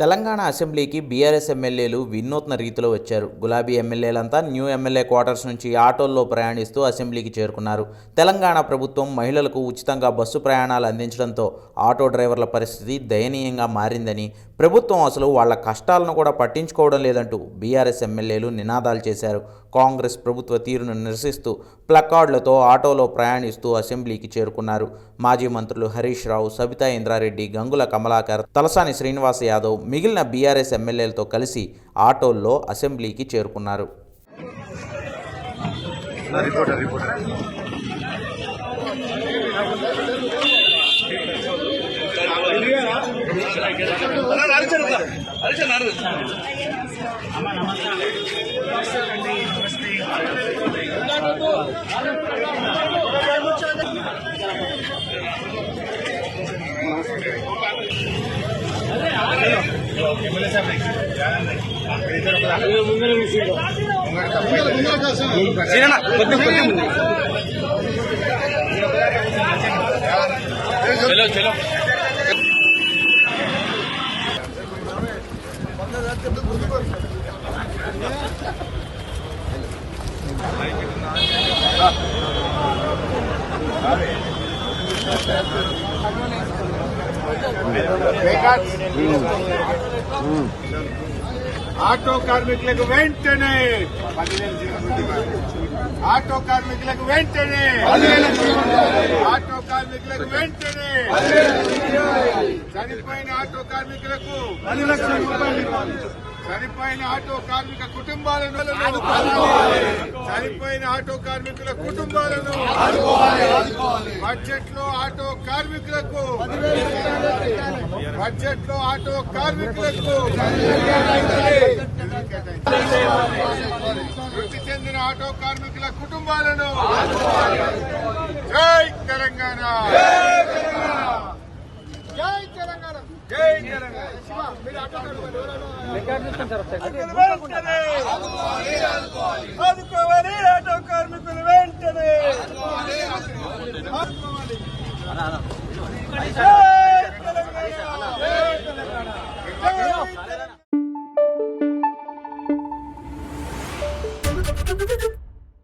తెలంగాణ అసెంబ్లీకి బీఆర్ఎస్ ఎమ్మెల్యేలు వినూత్న రీతిలో వచ్చారు. గులాబీ ఎమ్మెల్యేలంతా న్యూ ఎమ్మెల్యే క్వార్టర్స్ నుంచి ఆటోల్లో ప్రయాణిస్తూ అసెంబ్లీకి చేరుకున్నారు. తెలంగాణ ప్రభుత్వం మహిళలకు ఉచితంగా బస్సు ప్రయాణాలు అందించడంతో ఆటో డ్రైవర్ల పరిస్థితి దయనీయంగా మారిందని ప్రభుత్వం అసలు వాళ్ళ కష్టాలను కూడా పట్టించుకోవడం లేదంటూ బీఆర్ఎస్ ఎమ్మెల్యేలు నినాదాలు చేశారు. కాంగ్రెస్ ప్రభుత్వ తీరును నిరసిస్తూ ప్లకార్డులతో ఆటోలో ప్రయాణిస్తూ అసెంబ్లీకి చేరుకున్నారు. మాజీ మంత్రులు హరీష్ రావు సబితా ఇంద్రారెడ్డి గంగుల కమలాకర్ తలసాని శ్రీనివాస్ యాదవ్ మిగిలిన బీఆర్ఎస్ ఎమ్మెల్యేలతో కలిసి ఆటోల్లో అసెంబ్లీకి చేరుకున్నారు. రిపోర్టర్ రిపోర్టర్ చలో చలో ఆటో కార్మికులకు వెంటనే ఆటో కార్మికులకు వెంటనే ఆటో కార్మికులకు వెంటనే చనిపోయిన ఆటో కార్మికులకు పది లక్షల రూపాయలు చనిపోయిన ఆటో కార్మిక కుటుంబాలను చనిపోయిన ఆటో కార్మికుల కుటుంబాలను బడ్జెట్లో ఆటో కార్మికులకు బడ్జెట్లో ఆటో కార్మికులకు మృతి చెందిన ఆటో కార్మికుల కుటుంబాలను జై తెలంగాణ. ఆదుకోవాలి ఆటో కార్మికులు వెంటనే